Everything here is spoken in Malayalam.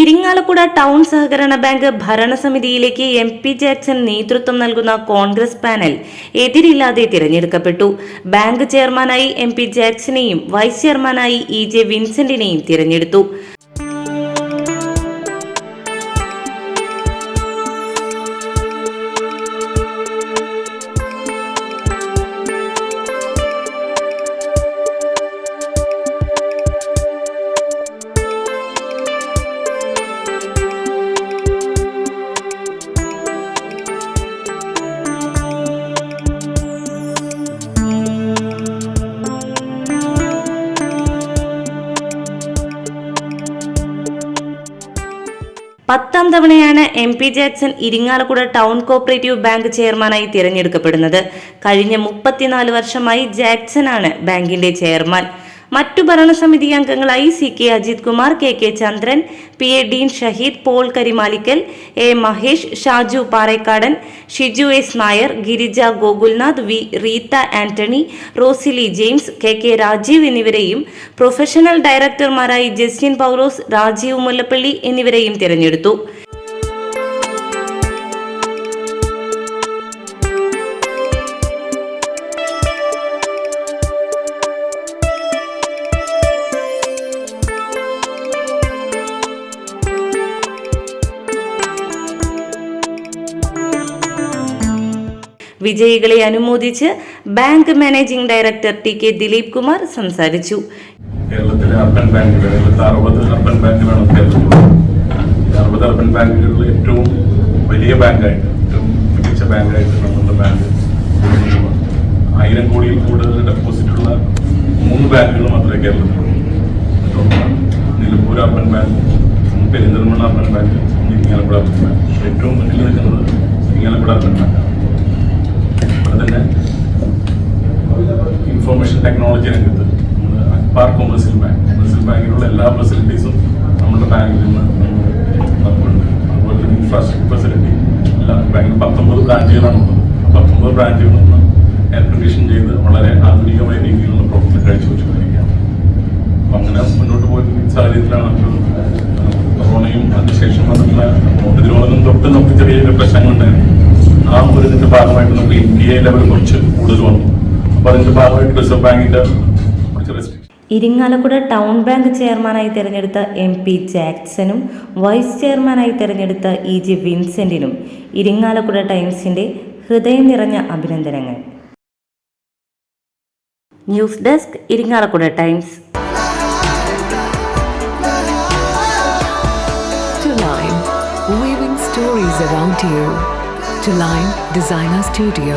ഇരിങ്ങാലക്കുട ടൗൺ സഹകരണ ബാങ്ക് ഭരണസമിതിയിലേക്ക് എം പി ജാക്സൺ നേതൃത്വം നൽകുന്ന കോൺഗ്രസ് പാനൽ എതിരില്ലാതെ തിരഞ്ഞെടുക്കപ്പെട്ടു. ബാങ്ക് ചെയർമാനായി എം പി ജാക്സനെയും വൈസ് ചെയർമാനായി ഇ ജെ വിൻസെന്റിനെയും തിരഞ്ഞെടുത്തു. പത്താം തവണയാണ് M P Jackson Irinjalakuda town cooperative bank ചെയർമാനായി തിരഞ്ഞെടുക്കപ്പെടുന്നത്. കഴിഞ്ഞ മുപ്പത്തിനാല് വർഷമായി ജാക്സൺ ആണ് ബാങ്കിന്റെ ചെയർമാൻ. മറ്റു ഭരണസമിതി അംഗങ്ങളായി C K Ajith Kumar K K Chandran P A Deen Shahid Paul Karimalikkal A Mahesh Shaju Parekkadan Shiju S Nair Girija Gokulnath V Reetha Antony Rosily James K K Rajeev എന്നിവരെയും പ്രൊഫഷണൽ ഡയറക്ടർമാരായി ജസ്റ്റിൻ പൗലോസ് രാജീവ് മുല്ലപ്പള്ളി എന്നിവരെയും തിരഞ്ഞെടുത്തു. വിജയികളെ അനുമോദിച്ച് bank managing director T K Dileep Kumar സംസാരിച്ചു. കേരളത്തിലെ അർബൻ ബാങ്കുകൾ കേരളത്തിൽ അറുപത് അർബൻ ബാങ്കുകളാണ് കേരളത്തിലുള്ളത്. അറുപത് അർബൻ ബാങ്കുകളിൽ ഏറ്റവും വലിയ ബാങ്കായിട്ട് ഏറ്റവും മികച്ച ബാങ്കായിട്ട് നമ്മുടെ ബാങ്ക്. ആയിരം കോടിയിൽ കൂടുതൽ ഡെപ്പോസിറ്റ് ഉള്ള മൂന്ന് ബാങ്കുകൾ മാത്രമേ കേരളത്തിലുള്ളൂ. Nilambur urban bank Perinthalmanna urban bank Irinjalakuda urban bank. ഏറ്റവും മുന്നിൽ നിൽക്കുന്നത് ഇരിങ്ങാലക്കുട അർബൻ ബാങ്കാണ് ഇവിടെ തന്നെ നമ്മൾ അക്ബാർ കൊമേഴ്സ്യൽ ബാങ്ക് കൊമേഴ്സ്യൽ ബാങ്കിലുള്ള എല്ലാ ഫെസിലിറ്റീസും നമ്മുടെ ബാങ്കിൽ നിന്ന് നമുക്കുണ്ട് അതുപോലെ തന്നെ ഇൻഫ്രാസ്ട്രക്ചർ ഫെസിലിറ്റി എല്ലാ ബാങ്കിൽ പത്തൊമ്പത് ബ്രാഞ്ചുകളാണ് ഉള്ളത്. പത്തൊമ്പത് ബ്രാഞ്ചുകളിൽ നിന്ന് എയർ കണ്ടീഷൻ ചെയ്ത് വളരെ ആധുനികമായ രീതിയിലുള്ള പ്രവർത്തനം കാഴ്ചവെച്ചുകൊണ്ടിരിക്കുകയാണ് അപ്പം അങ്ങനെ മുന്നോട്ട് പോയ സാഹചര്യത്തിലാണ് കൊറോണയും അതിനുശേഷം വന്നിട്ടുള്ള പ്രതിരോധം തൊട്ട് നമുക്ക് ചെറിയ ചെറിയ പ്രശ്നങ്ങളുണ്ടായിരുന്നു. ആ ഒരു ഇതിന്റെ ഭാഗമായിട്ട് നമുക്ക് ഇന്ത്യ ലെവൽ കുറച്ച് കൂടുതൽ വന്നു. അതിന്റെ ഭാഗമായിട്ട് റിസർവ് ബാങ്കിന്റെ കുറച്ച് റെസ്ട്രിക്ഷൻ ഇരിങ്ങാലക്കുട ടൗൺ ബാങ്ക് ചെയർമാനായി തിരഞ്ഞെടുത്ത എം പി ജാക്സനും വൈസ് ചെയർമാനായി തിരഞ്ഞെടുത്ത ഇ ജി വിൻസെന്റിനും ഇരിങ്ങാലക്കുട ടൈംസിന്റെ ഹൃദയം നിറഞ്ഞ അഭിനന്ദനങ്ങൾ. News desk Irinjalakuda Times. To Line, weaving stories around you. To Line Designer Studio,